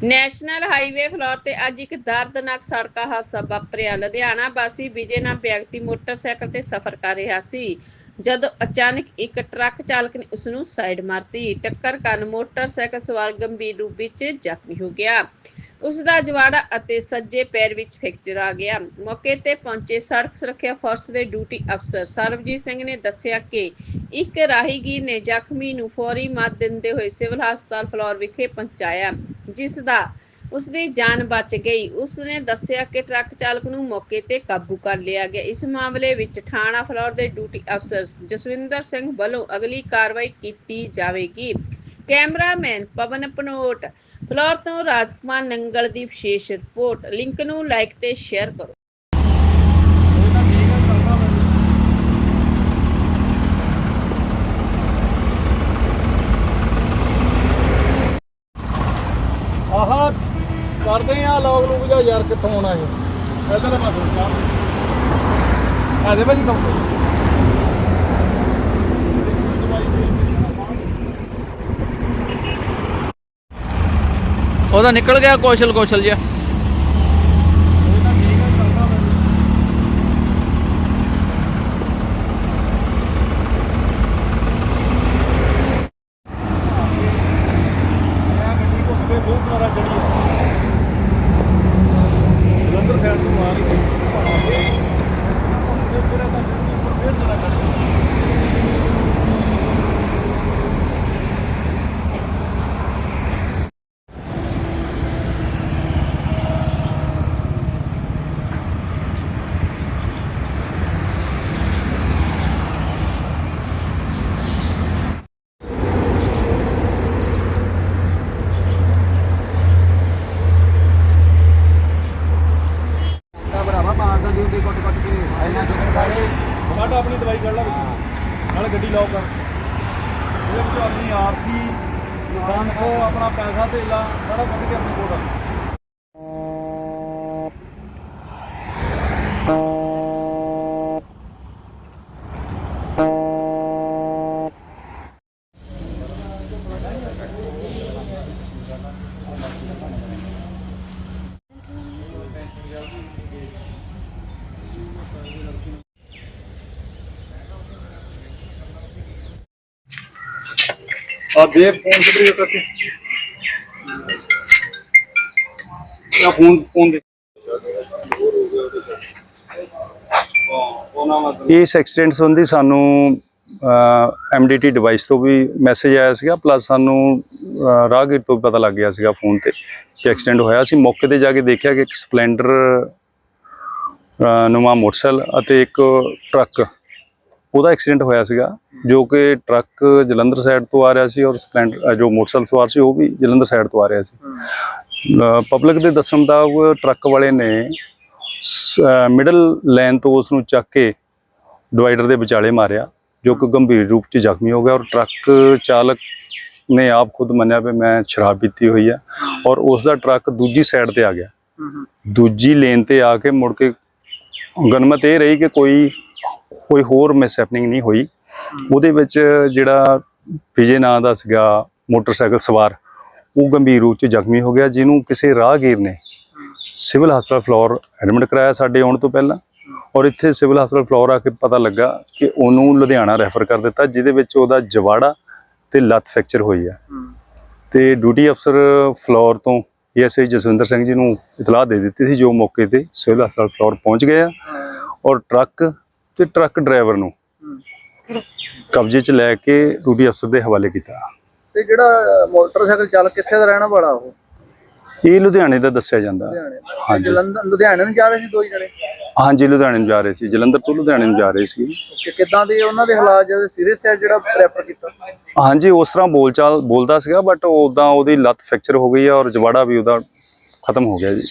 National highway floor ਤੇ ਅੱਜ ਇੱਕ ਦਰਦਨਾਕ ਸੜਕ ਹਾਦਸਾ ਵਾਪਰਿਆ। ਲੁਧਿਆਣਾ ਵਾਸੀ ਵਿਜੇ ਨਾਮ ਵਿਅਕਤੀ ਮੋਟਰਸਾਈਕਲ ਤੇ ਸਫ਼ਰ ਕਰ ਰਿਹਾ ਸੀ। ਜਦੋਂ ਅਚਾਨਕ ਇੱਕ ਟਰੱਕ ਚਾਲਕ ਨੇ ਉਸ ਨੂੰ ਸਾਈਡ ਮਾਰਤੀ। ਟੱਕਰ ਕਾਰਨ ਮੋਟਰਸਾਈਕਲ ਸਵਾਰ ਗੰਭੀਰ ਰੂਪ ਵਿੱਚ ਜ਼ਖਮੀ ਹੋ ਗਿਆ। ਉਸ ਦਾ ਜਵਾੜਾ ਅਤੇ ਸੱਜੇ ਪੈਰ ਵਿੱਚ ਫ੍ਰੈਕਚਰ ਆ ਗਿਆ। ਮੌਕੇ ਤੇ ਪਹੁੰਚੇ ਸੜਕ ਸੁਰੱਖਿਆ ਫੋਰਸ ਦੇ ਡਿਊਟੀ ਅਫਸਰ ਸਰਬਜੀਤ ਸਿੰਘ ਨੇ ਦੱਸਿਆ ਕਿ ਇੱਕ ਰਾਹੀਗੀਰ ਨੇ ਜ਼ਖਮੀ ਨੂੰ ਫੌਰੀ ਮਦਦ ਦਿੰਦੇ ਹੋਏ ਸਿਵਲ ਹਸਪਤਾਲ ਫਲੋਰ ਵਿਖੇ ਪਹੁੰਚਾਇਆ, ਜਿਸ ਦਾ ਉਸ ਦੀ ਜਾਨ ਬਚ ਗਈ। ਉਸ ਨੇ ਦੱਸਿਆ ਕਿ ਟਰੱਕ ਚਾਲਕ ਨੂੰ ਮੌਕੇ ਤੇ ਕਾਬੂ ਕਰ ਲਿਆ ਗਿਆ। ਇਸ ਮਾਮਲੇ ਵਿੱਚ ਥਾਣਾ ਫਲੋਰ ਦੇ ਡਿਊਟੀ ਅਫਸਰ ਜਸਵਿੰਦਰ ਸਿੰਘ ਵੱਲੋਂ ਅਗਲੀ ਕਾਰਵਾਈ ਕੀਤੀ ਜਾਵੇਗੀ। ਕੈਮਰਾਮੈਨ ਪਵਨ ਪਨੋਟ ਫਲੋਰ ਤੋਂ ਰਾਜਕੁਮਾਰ ਨੰਗਲ ਦੀ ਵਿਸ਼ੇਸ਼ ਰਿਪੋਰਟ। ਲਿੰਕ ਨੂੰ ਲਾਈਕ ਤੇ ਸ਼ੇਅਰ ਕਰੋ। ਆਹ, ਕਰਦੇ ਆ ਲੋਕ ਲੋਕ ਜਾ ਯਾਰ ਕਿੱਥੋਂ ਆਉਣਾ ਇਹ? ਐਸਾ ਤਾਂ ਮੈਂ ਸੋਚਦਾ। ਆ ਦੇ ਭਾਜੀ ਕੰਮ ਉਹਦਾ ਨਿਕਲ ਗਿਆ ਕੌਸ਼ਲ ਕੌਸ਼ਲ ਜਿਹਾ। ਜਲੰਧਰ ਸਾਈਡ ਤੋਂ ਆ ਰਹੀ ਸੀ। ਤਾਂ ਭਰਾਵਾ ਮਾਰ ਦਿੰਦੀ ਹੁੰਦੀ ਕੁੱਟ ਕੁੱਟ ਕੇ ਇੰਨਾ ਚੁੱਕਣ ਕਾੜੇ ਕੱਢ ਆਪਣੀ ਦਵਾਈ ਕੱਢ ਲੈ ਵਿੱਚ ਨਾਲ ਗੱਡੀ ਲੌਕ ਕਰ ਇਹਦੇ ਵਿੱਚ ਆਪਣੀ ਆਰਸੀ ਲਾਇਸੈਂਸ ਆਪਣਾ ਪੈਸਾ ਧੇਲਾ, ਸਾਰਾ ਕੱਢ ਕੇ ਆਪਣੇ ਕੋਲ ਰੱਖ ਆ ਦੇ ਫੋਨ ਕਿਧਰੇ ਕਰਕੇ ਆ ਫੋਨ ਫੋਨ ਦੇ। ਇਸ ਐਕਸੀਡੈਂਟ ਸੰਬੰਧੀ ਸਾਨੂੰ ਐਮਡੀਟੀ ਡਿਵਾਈਸ ਤੋਂ ਵੀ ਮੈਸੇਜ ਆਇਆ ਸੀਗਾ ਪਲੱਸ ਸਾਨੂੰ ਅਹ, ਰਾਹਗੀਰ ਤੋਂ ਪਤਾ ਲੱਗ ਗਿਆ ਸੀਗਾ ਫੋਨ ਤੇ ਕਿ ਐਕਸੀਡੈਂਟ ਹੋਇਆ ਸੀ। ਮੌਕੇ ਤੇ ਜਾ ਕੇ ਦੇਖਿਆ ਕਿ ਇੱਕ ਸਪਲੈਂਡਰ ਨਵਾਂ ਮੋਟਰਸਾਈਕਲ ਅਤੇ ਇੱਕ ਟਰੱਕ ਉਹਦਾ ਐਕਸੀਡੈਂਟ ਹੋਇਆ ਸੀਗਾ ਜੋ ਕਿ ਟਰੱਕ ਜਲੰਧਰ ਸਾਈਡ ਤੋਂ ਆ ਰਿਹਾ ਸੀ ਔਰ ਸਪਲੈਂਡਰ ਜੋ ਮੋਟਰਸਾਈਕਲ ਸਵਾਰ ਸੀ ਉਹ ਵੀ ਜਲੰਧਰ ਸਾਈਡ ਤੋਂ ਆ ਰਿਹਾ ਸੀ। ਪਬਲਿਕ ਦੇ ਦੱਸਣ ਮੁਤਾਬਕ ਟਰੱਕ ਵਾਲੇ ਨੇ ਮਿਡਲ ਲਾਈਨ ਤੋਂ ਉਸ ਨੂੰ ਚੱਕ ਕੇ ਡਿਵਾਈਡਰ ਦੇ ਵਿਚਾਲੇ ਮਾਰਿਆ ਜੋ ਕਿ ਗੰਭੀਰ ਰੂਪ 'ਚ ਜ਼ਖਮੀ ਹੋ ਗਿਆ ਔਰ ਟਰੱਕ ਚਾਲਕ ਨੇ ਆਪ ਖੁਦ ਮੰਨਿਆ ਵੀ ਮੈਂ ਸ਼ਰਾਬ ਪੀਤੀ ਹੋਈ ਹੈ ਔਰ ਉਸ ਦਾ ਟਰੱਕ ਦੂਜੀ ਸਾਈਡ ਤੇ ਆ ਗਿਆ। ਦੂਜੀ ਲੇਨ ਤੇ ਆ ਕੇ ਮੁੜ ਕੇ ਗਨਮਤ ਇਹ ਰਹੀ ਕਿ ਕੋਈ ਕੋਈ ਹੋਰ ਮਿਸ ਹੈਪਨਿੰਗ ਨਹੀਂ ਹੋਈ। ਉਹਦੇ ਵਿੱਚ ਜਿਹੜਾ ਵਿਜੇ ਨਾਂ ਦਾ ਸੀਗਾ ਮੋਟਰਸਾਈਕਲ ਸਵਾਰ ਉਹ ਗੰਭੀਰ ਰੂਪ 'ਚ ਜ਼ਖਮੀ ਹੋ ਗਿਆ ਜਿਹਨੂੰ ਕਿਸੇ ਰਾਹਗੀਰ ਨੇ ਸਿਵਲ ਹਸਪਤਾਲ ਫਲੋਰ ਐਡਮਿਟ ਕਰਾਇਆ ਸਾਡੇ ਆਉਣ ਤੋਂ ਪਹਿਲਾਂ। ਔਰ ਇੱਥੇ ਸਿਵਲ ਹਸਪਤਾਲ ਫਲੋਰ ਆ ਕੇ ਪਤਾ ਲੱਗਾ ਕਿ ਉਹਨੂੰ ਲੁਧਿਆਣਾ ਰੈਫਰ ਕਰ ਦਿੱਤਾ ਜਿਹਦੇ ਵਿੱਚ ਉਹਦਾ ਜਵਾੜਾ ਤੇ ਲੱਤ ਫ੍ਰੈਕਚਰ ਹੋਈ ਹੈ। ਤੇ ਡਿਊਟੀ ਅਫਸਰ ਫਲੋਰ ਤੋਂ ਏਐਸਆਈ ਜਸਵਿੰਦਰ ਸਿੰਘ ਜੀ ਨੂੰ ਇਤਲਾਹ ਦੇ ਦਿੱਤੀ ਸੀ ਜੋ ਮੌਕੇ ਤੇ ਸਿਵਲ ਹਸਪਤਾਲ ਫਲੋਰ ਪਹੁੰਚ ਗਏ ਆ। ਔਰ ਟਰੱਕ ਤੇ ਟਰੱਕ ਡਰਾਈਵਰ ਨੂੰ ਕਬਜ਼ੇ 'ਚ ਲੈ ਕੇ ਡਿਊਟੀ ਅਫਸਰ ਦੇ ਹਵਾਲੇ ਕੀਤਾ। ਤੇ ਜਿਹੜਾ ਮੋਟਰਸਾਈਕਲ ਚਾਲਕ ਕਿੱਥੇ ਦਾ ਰਹਿਣਾ ਵਾਲਾ ਉਹ? ਇਹ ਲੁਧਿਆਣੇ ਦਾ ਦੱਸਿਆ ਜਾਂਦਾ। ਹਾਂਜੀ। ਲੁਧਿਆਣੇ ਨੂੰ ਜਾ ਰਹੇ ਸੀ ਦੋ ਜਣੇ? ਹਾਂਜੀ ਲੁਧਿਆਣੇ ਨੂੰ ਜਾ ਰਹੇ ਸੀ। ਜਲੰਧਰ ਤੋਂ ਲੁਧਿਆਣੇ ਨੂੰ ਜਾ ਰਹੇ ਸੀ। ਕਿ ਕਿੱਦਾਂ ਦੇ ਉਹਨਾਂ ਦੇ ਹਾਲਾਤ ਜਿਹੜੇ ਸੀਰੀਅਸ ਹੈ ਜਿਹੜਾ ਪ੍ਰੈਫਰ ਕੀਤਾ? ਹਾਂਜੀ ਉਸ ਤਰ੍ਹਾਂ ਬੋਲਚਾਲ ਬੋਲਦਾ ਸੀਗਾ ਬਟ ਉਦਾਂ ਉਹਦੀ ਲੱਤ ਫ੍ਰੈਕਚਰ ਹੋ ਗਈ ਹੈ ਔਰ ਜਵਾੜਾ ਵੀ ਉਹਦਾ ਖਤਮ ਹੋ ਗਿਆ ਜੀ।